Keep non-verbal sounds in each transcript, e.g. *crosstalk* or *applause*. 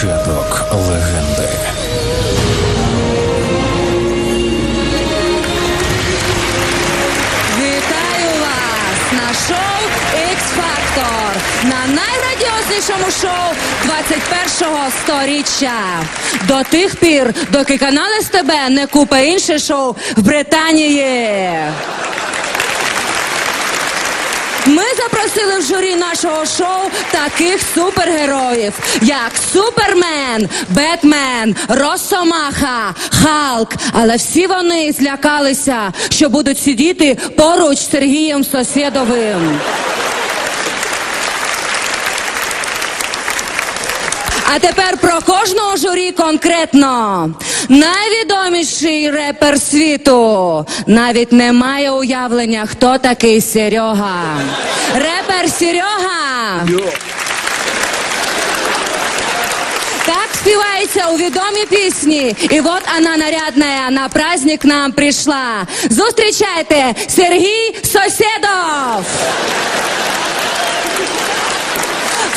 Початок легенди. Вітаю вас на шоу X-Factor, на найрадіознішому шоу 21-го сторіччя. До тих пір, доки канал СТБ не купе інше шоу в Британії. Ми запросили в журі нашого шоу таких супергероїв, як Супермен, Бетмен, Росомаха, Халк. Але всі вони злякалися, що будуть сидіти поруч з Сергієм Сосєдовим. А тепер про кожного журі конкретно. Найвідоміший репер світу навіть не має уявлення, хто такий Серега. Репер Серега. Так співається у відомій пісні. І от вона нарядная на праздник нам прийшла. Зустрічайте Сергій Сосєдов.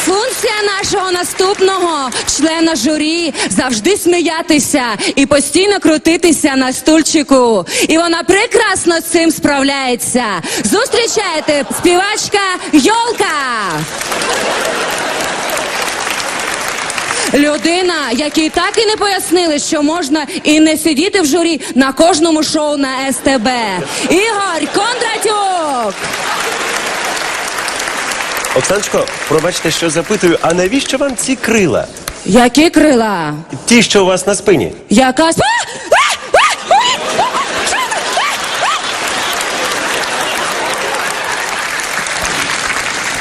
Функція нашого наступного члена журі завжди сміятися і постійно крутитися на стульчику. І вона прекрасно з цим справляється. Зустрічайте співачка Йолка. Людина, якій так і не пояснили, що можна і не сидіти в журі на кожному шоу на СТБ. Ігор Кондратюк. Оксаночко, пробачте, що запитую, а навіщо вам ці крила? Які крила? Ті, що у вас на спині? Якась. А! А!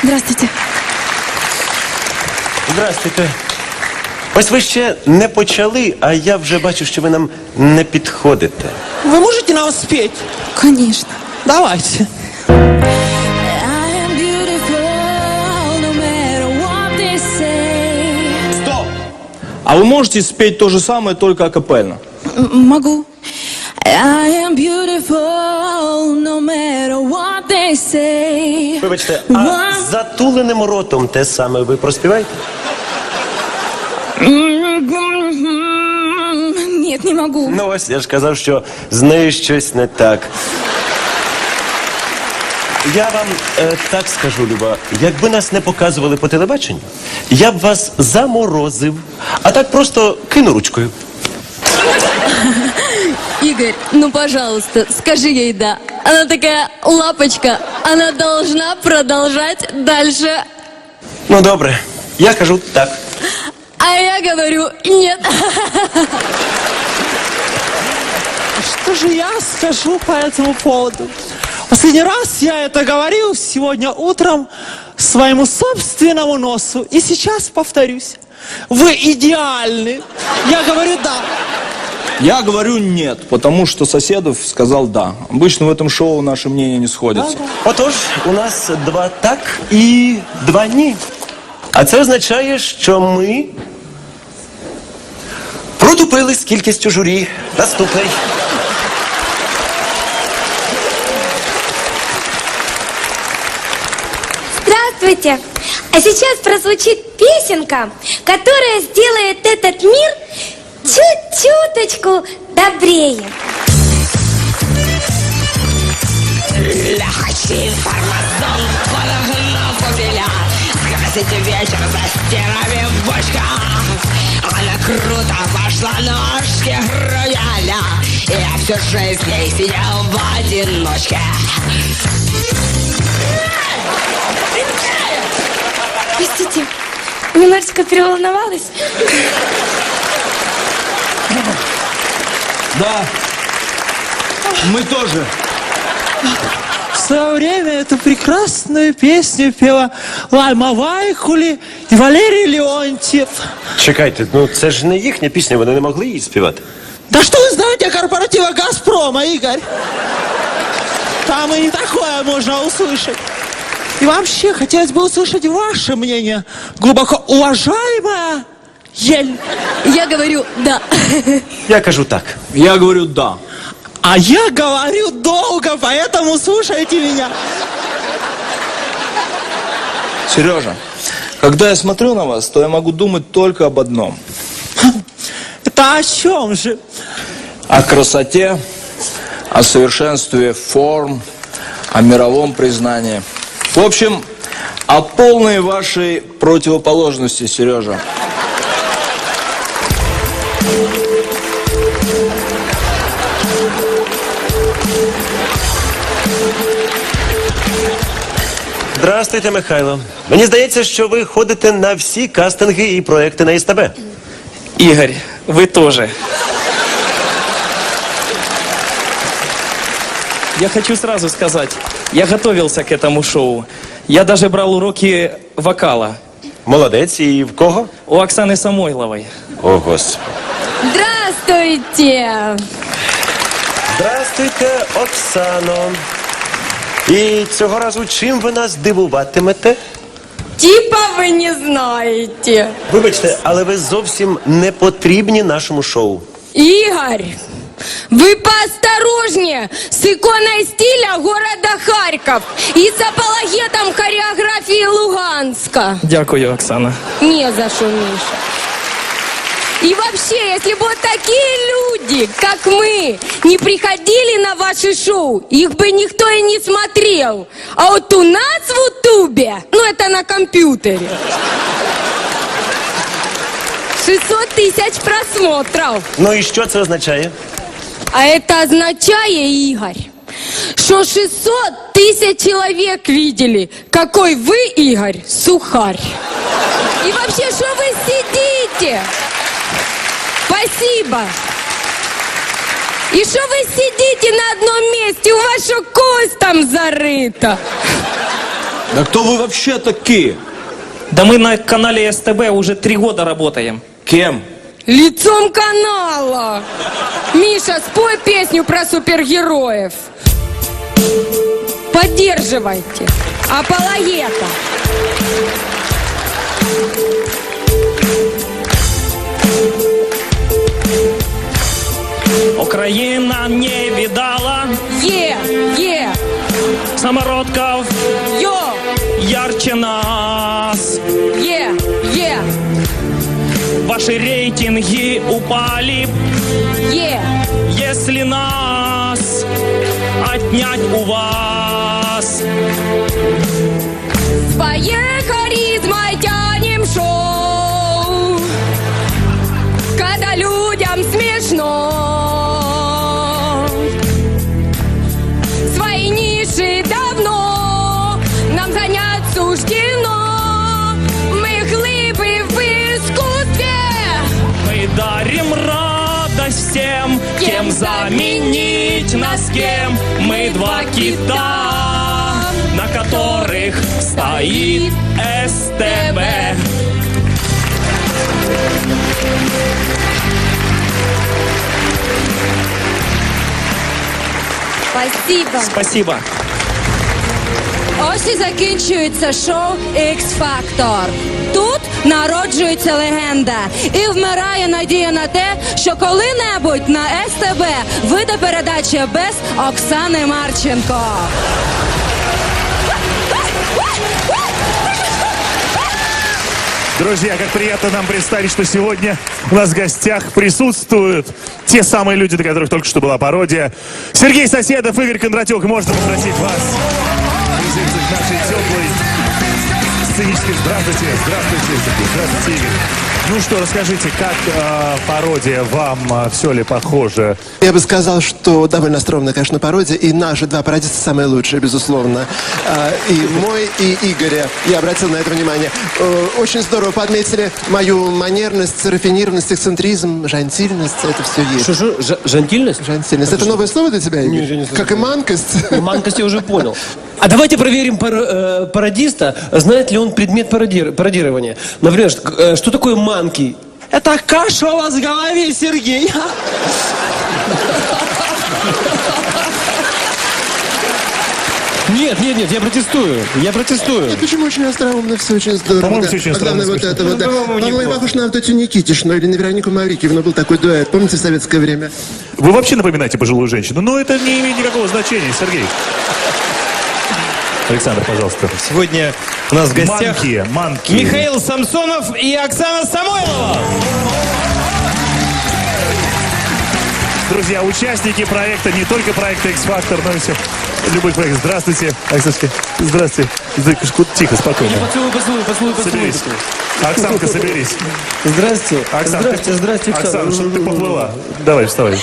Здравствуйте. Здрастуйте. Ось ви ще не почали, а я вже бачу, що ви нам не підходите. Вы можете нам спеть? Конечно. Давайте. А вы можете спеть то же самое, только акапельно? Могу. I am beautiful, no matter what they say. Вибачте, а з затуленим ротом те саме ви проспіваєте? Нет, не могу. Ну ось я ж казав, що з нею щось не так. Я вам е, так скажу, Люба, якби нас не показували по телебаченню, я б вас заморозив, а так просто кину ручкою. Игорь, ну пожалуйста, скажи ей да. Она такая лапочка, она должна продолжать дальше. Ну добре, я кажу так. А я говорю нет. Что же я скажу по этому поводу? Последний раз я это говорил сегодня утром своему собственному носу. И сейчас повторюсь. Вы идеальны. Я говорю да. Я говорю нет, потому что Соседов сказал да. Обычно в этом шоу наши мнения не сходятся. Отож, у нас два так і два ні. А це означає, що ми протупили з кількістю журі. Наступний. Здравствуйте! А сейчас прозвучит песенка, которая сделает этот мир чуть-чуточку добрее. Лягачи, фармазон, подогнав побеля Скрасите вечер за стенами в бочках Она круто пошла ножки рояля я всю жизнь ей сидел в одиночке Простите, немножечко переволновалась. Да, мы тоже. В свое время эту прекрасную песню пела Лайма Вайхули и Валерий Леонтьев. Чекайте, ну це ж не їхня пісня, вони не могли її співати. Да что вы знаете о корпоративах «Газпрома», Игорь? Там и не такое можно услышать. И вообще, хотелось бы услышать ваше мнение, глубоко уважаемая Ель. Я говорю да. Я кажу так. Я говорю да. А я говорю долго, поэтому слушайте меня. Сережа, Когда я смотрю на вас, то я могу думать только об одном. Это о чем же? О красоте, о совершенстве форм, о мировом признании. В общем, о полной вашей противоположности, Сережа. Здравствуйте, Михайло. Мені здається, що ви ходите на всі кастинги і проекти на СТБ. Игорь, вы тоже. Я хочу сразу сказать, я готовился к этому шоу. Я даже брал уроки вокала Молодець, і в кого? у Оксаны Самойловой. О, Господи. Здравствуйте! Здравствуйте, Оксано. І цього разу чим ви нас дивуватимете? Типа вы не знаете. Вибачте, але ви зовсім не потрібні нашому шоу. Игорь, Вы поосторожнее с иконой стиля города Харьков и с апологетом хореографии Луганска. Дякую, Оксана. Не за что, Миша. И вообще, если бы вот такие люди, как мы, не приходили на ваши шоу, их бы никто и не смотрел. А вот у нас в Ютубе, ну это на компьютере, 600 тысяч просмотров. Ну і що це означає? А это означает, Игорь, что 600 тысяч человек видели, какой вы, Игорь, сухарь. И вообще, что вы сидите? Спасибо. И что вы сидите на одном месте? У вас что, кость там зарыта? Да кто вы вообще такие? Да мы на канале СТБ уже три года работаем. Кем? Лицом канала. Миша, спой песню про супергероев. Поддерживайте. Апологета. Украина не видала Е, е, самородков йо, ярче Ваши рейтинги упали, е. если нас отнять у вас. Своей заменить нас кем. Мы два кита, на которых стоит СТБ. Спасибо. Спасибо. Ось і закінчується шоу X Factor. Тут народжується легенда і вмирає надія на те, що коли-небудь на СТБ вийде передача без Оксани Марченко. Друзья, как приятно нам представить, что сегодня у нас в гостях присутствуют те самые люди, для которых только что была пародия. Сергей Соседов, Игорь Кондратюк. Можно попросить вас присоединиться к нашей теплой сценической... Здравствуйте, здравствуйте, Сергей, здравствуйте, Игорь. Ну что, расскажите, как э, пародия вам, все ли похоже? Я бы сказал, что довольно остроумная, конечно, пародия. И наши два пародиста самые лучшие, безусловно. А, И мой, и Игоря. Я обратил на это внимание. Э, Очень здорово подметили мою манерность, рафинированность, эксцентризм, жантильность. Это все есть. Что, жантильность? Жантильность. Это новое слово для тебя, Игорь? Как и манкость? Манкость я уже *laughs* понял. А давайте проверим пар- э, пародиста, знает ли он предмет пародир- пародирования. Например, ш- э, что такое манки? Это каша у вас в голове, Сергей. Нет, нет, нет, я протестую. Я протестую. Нет, почему очень остроумно, все очень здорово. По-моему, да. всё очень А главное, остроумно, вот это вот, да. Ну, По-моему, неплохо. похож на Автотю Никитишну или на Веронику Маврикиевну. Был такой дуэт. Помните в советское время? Вы вообще напоминаете пожилую женщину, но это не имеет никакого значения, Сергей. Александр, пожалуйста. Сегодня У нас в гостях Манки, манки. Михаил Самсонов и Оксана Самойлова. Друзья, участники проекта, не только проекта X-Factor, но и все. Любой проект. Здравствуйте, Оксаночка. Здравствуйте. Тихо, спокойно. Поцелуй, поцелуй, поцелуй, поцелуй. Соберись. Оксанка, соберись. Здрасте. Оксан, здрасте, ты- здрасте, Оксана. Оксан, что ты поплыла? Давай, вставай.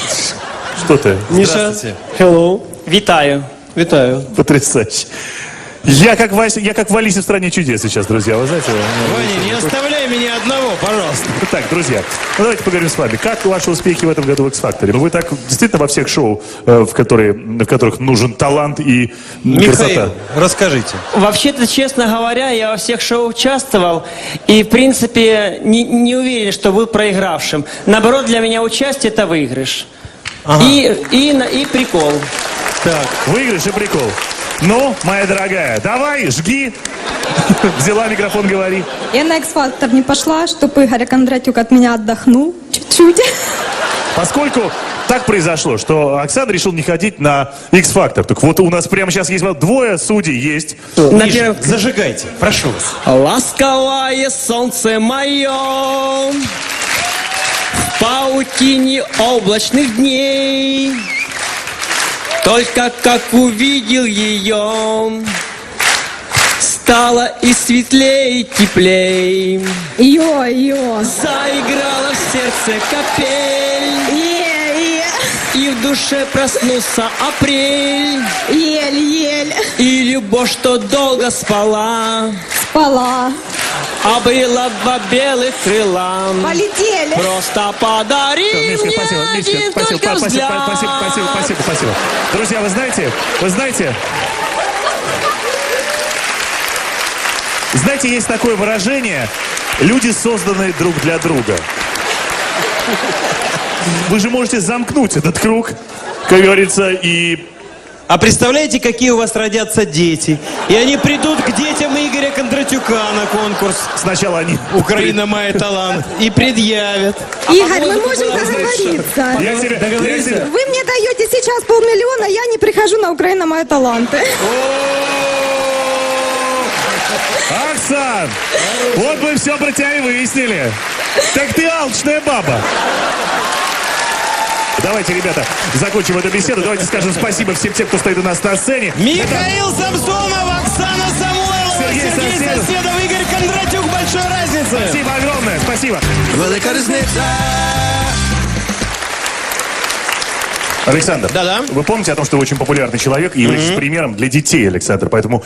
Что ты? Миша, hello. Витаю. Витаю. Потрясающе. Я как, Вася, я как в Алисе в стране чудес сейчас, друзья. Вы знаете? Ваня, не оставляй меня одного, пожалуйста. Так, друзья, ну давайте поговорим с вами. Как ваши успехи в этом году в X-Factor? Ну вы так действительно во всех шоу, э, в, которые, в которых нужен талант и красота. расскажите. Вообще-то, честно говоря, я во всех шоу участвовал и, в принципе, не, не уверен, что был проигравшим. Наоборот, для меня участие – это выигрыш. И, и, на- и прикол. Так, выигрыш и прикол. Ну, моя дорогая, давай, жги. Взяла микрофон, говори. Я на X-Factor не пошла, чтобы Игорь Кондратюк от меня отдохнул чуть-чуть. Поскольку так произошло, что Оксана решил не ходить на X-Factor. Так вот у нас прямо сейчас есть двое судей есть. На первом- Зажигайте, прошу вас. Ласковое солнце мое В паутине облачных дней Только как увидел ее Стало и светлее, и теплей Йо-йо. Заиграла в сердце капель Е-е. И в душе проснулся апрель Ель-ель. И любовь, что долго спала Спала. Обрела два белых крыла Полетели. Просто подари Мишка, мне спасибо, Мишка, один спасибо, только спасибо, взгляд. спасибо, спасибо, спасибо, спасибо. Друзья, вы знаете, вы знаете, знаете, есть такое выражение, люди созданы друг для друга. Вы же можете замкнуть этот круг, как говорится, и А представляете, какие у вас родятся дети? И они придут к детям Игоря Кондратюка на конкурс сначала они... «Украина мой талант» и предъявят. Игорь, мы можем договориться. Я себе, я себе- Вы мне даете сейчас полмиллиона, я не прихожу на Украину мои таланты. Оксан, вот мы все про тебя и выяснили. Так ты алчная баба. Давайте, ребята, закончим эту беседу. Давайте скажем спасибо всем тем, кто стоит у нас на сцене. Михаил Самсонов, Оксана Самойлова, Сергей Сергей, Соседов. Соседов, Игорь Кондратюк. Большой разницы. Спасибо огромное, спасибо. Александр, Да-да. вы помните о том, что вы очень популярный человек и являетесь примером для детей, Александр, поэтому